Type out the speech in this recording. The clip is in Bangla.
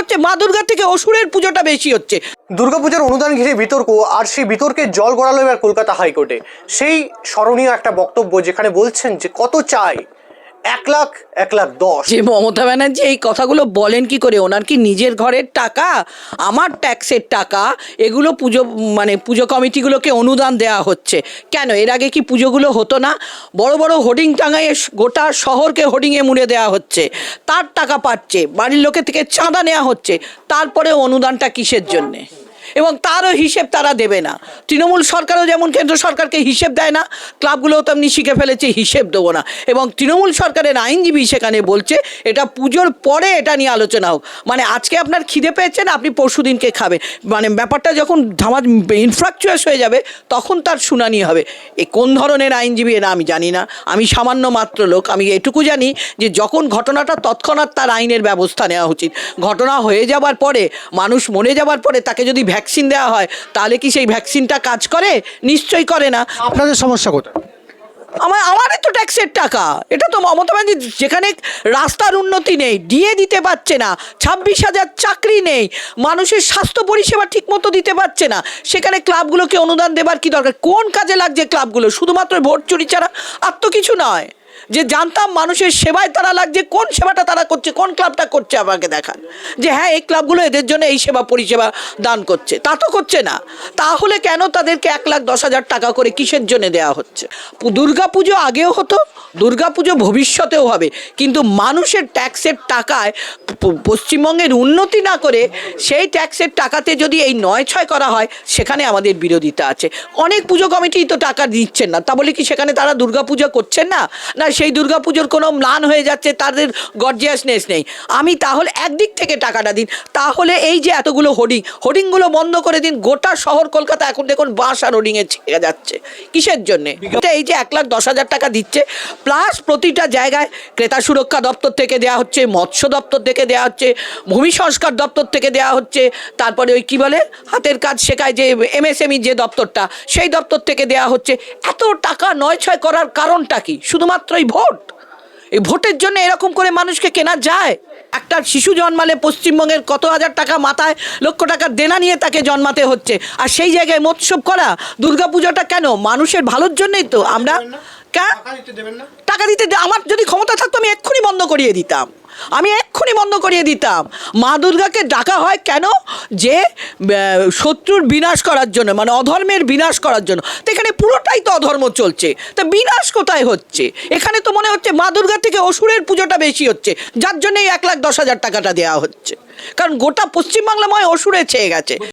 হচ্ছে মা দুর্গার থেকে অসুরের পুজোটা বেশি হচ্ছে। দুর্গাপূজার অনুদান ঘিরে বিতর্ক আর সেই বিতর্কে জল গড়ালো এবার কলকাতা হাইকোর্টে। সেই স্মরণীয় একটা বক্তব্য যেখানে বলছেন যে কত চাই এক লাখ এক লাখ দশ। যে মমতা ব্যানার্জি এই কথাগুলো বলেন কি করে? ওনার কি নিজের ঘরের টাকা? আমার ট্যাক্সের টাকা? এগুলো পুজো মানে পুজো কমিটিগুলোকে অনুদান দেওয়া হচ্ছে। কেন? এর আগে কি পুজোগুলো হতো না? বড় বড় হোর্ডিং টাঙায় গোটা শহরকে হোর্ডিংয়ে মুড়ে দেওয়া হচ্ছে। তার টাকা পাচ্ছে। বাড়ির লোকের থেকে চাঁদা নেওয়া হচ্ছে। তারপরে অনুদানটা কিসের জন্যে? এবং তারও হিসেব তারা দেবে না। তৃণমূল সরকারও যেমন কেন্দ্র সরকারকে হিসেব দেয় না, ক্লাবগুলোও তেমনি শিখে ফেলেছে, হিসেব দেবো না। এবং তৃণমূল সরকারের আইনজীবী সেখানে বলছে, এটা পুজোর পরে এটা নিয়ে আলোচনা হোক। মানে আজকে আপনার খিদে পেয়েছেন আপনি পরশু দিনকে খাবে মানে ব্যাপারটা যখন ধামাজ ইনফ্রাকচুয়াস হয়ে যাবে, তখন তার শুনানি হবে। এ কোন ধরনের আইনজীবী এরা আমি জানি না। আমি সামান্য মাত্র লোক, আমি এটুকু জানি যে যখন ঘটনাটা তৎক্ষণাৎ তার আইনের ব্যবস্থা নেওয়া উচিত। ঘটনা হয়ে যাবার পরে, মানুষ মরে যাবার পরে তাকে যদি ভ্যাকসিন দেওয়া হয় তাহলে কি সেই ভ্যাকসিনটা কাজ করে? নিশ্চয়ই করে না। আপনাদের সমস্যা কোথায়? আমার আমারই তো ট্যাক্সের টাকা। এটা তো মমতা ব্যানার্জি যেখানে রাস্তার উন্নতি নেই দিয়ে দিতে পারছে না। ছাব্বিশ হাজার চাকরি নেই। মানুষের স্বাস্থ্য পরিষেবা ঠিকমতো দিতে পারছে না। সেখানে ক্লাবগুলোকে অনুদান দেবার কি দরকার? কোন কাজে লাগছে ক্লাবগুলো? শুধুমাত্র ভোট চুরি ছাড়া? আর তো কিছু নয়। যে জানতাম মানুষের সেবায় তারা লাগছে, কোন সেবাটা তারা করছে, কোন ক্লাবটা করছে আমাকে দেখান। যে হ্যাঁ এই ক্লাবগুলো এদের জন্য এই সেবা পরিষেবা দান করছে। তা তো করছে না। তাহলে কেন তাদেরকে এক লাখ দশ হাজার টাকা করে কিসের জন্য দেওয়া হচ্ছে? দুর্গা পুজো আগেও হতো দুর্গা পুজো ভবিষ্যতেও হবে। কিন্তু মানুষের ট্যাক্সের টাকায় পশ্চিমবঙ্গের উন্নতি না করে সেই ট্যাক্সের টাকাতে যদি এই নয় ছয় করা হয়, সেখানে আমাদের বিরোধিতা আছে। অনেক পুজো কমিটি তো টাকা দিচ্ছেন না। তা বলে কি সেখানে তারা দুর্গা পুজো করছেন না? না সেই দুর্গা পুজোর কোনো ম্লান হয়ে যাচ্ছে, তাদের গর্জিয়াসনেস নেই। আমি তাহলে একদিক থেকে টাকাটা দিন, তাহলে এই যে এতগুলো হোর্ডিং, হোর্ডিংগুলো বন্ধ করে দিন, গোটা শহর কলকাতা এখন দেখুন বাস আর হোর্ডিংয়ে ছেড়ে যাচ্ছে। কিসের জন্যে? এই যে এক লাখ দশ হাজার টাকা দিচ্ছে, প্লাস প্রতিটা জায়গায় ক্রেতা সুরক্ষা দপ্তর থেকে দেওয়া হচ্ছে, মৎস্য দপ্তর থেকে দেওয়া হচ্ছে, ভূমি সংস্কার দপ্তর থেকে দেওয়া হচ্ছে, তারপরে ওই কি বলে, হাতের কাজ শেখায় যে এমএসএমই যে দপ্তরটা, সেই দপ্তর থেকে দেওয়া হচ্ছে। এত টাকা নয় ছয় করার কারণটা কি? শুধুমাত্র এই ভোট। এই ভোটের জন্য এরকম করে মানুষকে কেনা যায়। একটা শিশু জন্মালে পশ্চিমবঙ্গের কত হাজার টাকা মাথায় লক্ষ টাকার দেনা নিয়ে তাকে জন্মাতে হচ্ছে। আর সেই জায়গায় মৎসব করা দুর্গাপুজোটা কেন? মানুষের ভালোর জন্যই তো। আমরা টাকা দিতে আমার যদি ক্ষমতা থাকতো আমি এক্ষুনি বন্ধ করিয়ে দিতাম। আমি এক্ষুনি বন্ধ করিয়ে দিতাম। মা দুর্গাকে ডাকা হয় কেন? যে শত্রুর বিনাশ করার জন্য মানে অধর্মের বিনাশ করার জন্য। তো এখানে পুরোটাই তো অধর্ম চলছে। তা বিনাশ কোথায় হচ্ছে? এখানে তো মনে হচ্ছে মা দুর্গার থেকে অসুরের পুজোটা বেশি হচ্ছে। যার জন্যই এক লাখ দশ হাজার টাকাটা দেওয়া হচ্ছে। কারণ গোটা পশ্চিমবাংলাময় অসুরে ছেয়ে গেছে।